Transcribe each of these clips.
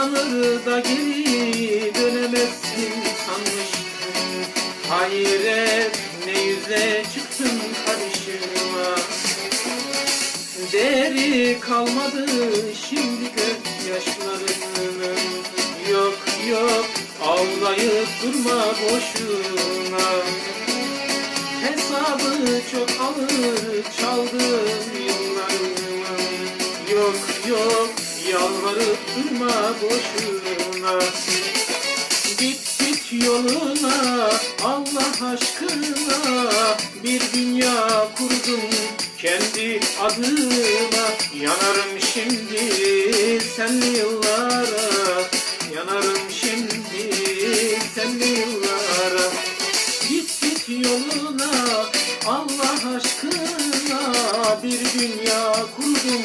Utanır da geri dönemezsin sanmıştım. Hayret ne yüze çıktın karşıma Değeri kalmadı şimdi gözyaşlarının Yok yok ağlayıp durma boşuna. Hesabı çok ağır çaldım durma boşuna. Git git yoluna Allah aşkına. Bir dünya kurdum kendi adıma. Yanarım şimdi senli yıllara. Yanarım şimdi senli yıllara. Git git yoluna Allah aşkına. Bir dünya kurdum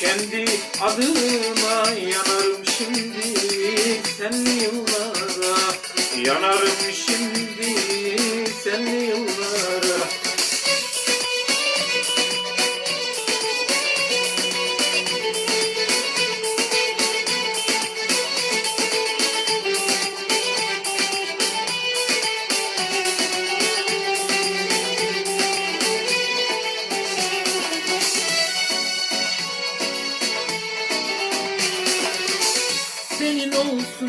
kendi adıma Yanarım şimdi senli yıllara Yanarım şimdi senli yıllara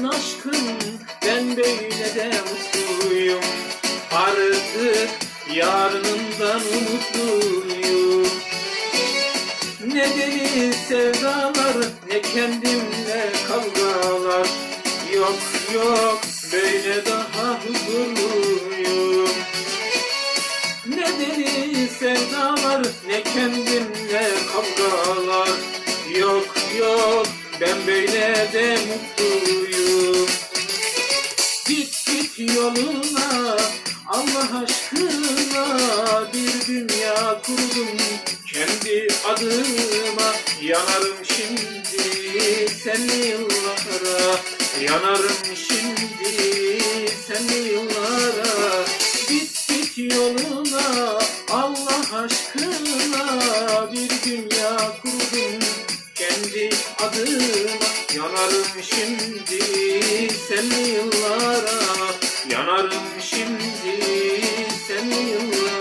olsun aşkım ben böyle de mutluyum. Artık yarınından umutluyum. Ne deli sevdalar ne kendimle kavgalar. Yok yok böyle daha huzurluyum. Ne deli sevdalar ne kendimle kavgalar. Yok yok ben böyle de mutluyum yoluna Allah aşkına Bir dünya kurdum kendi adıma. Yanarım şimdi senli yıllara Yanarım şimdi senli yıllara. Git git yoluna Allah aşkına Bir dünya kurdum kendi adıma. Yanarım şimdi senli yıllara Yanarım şimdi senli yıllara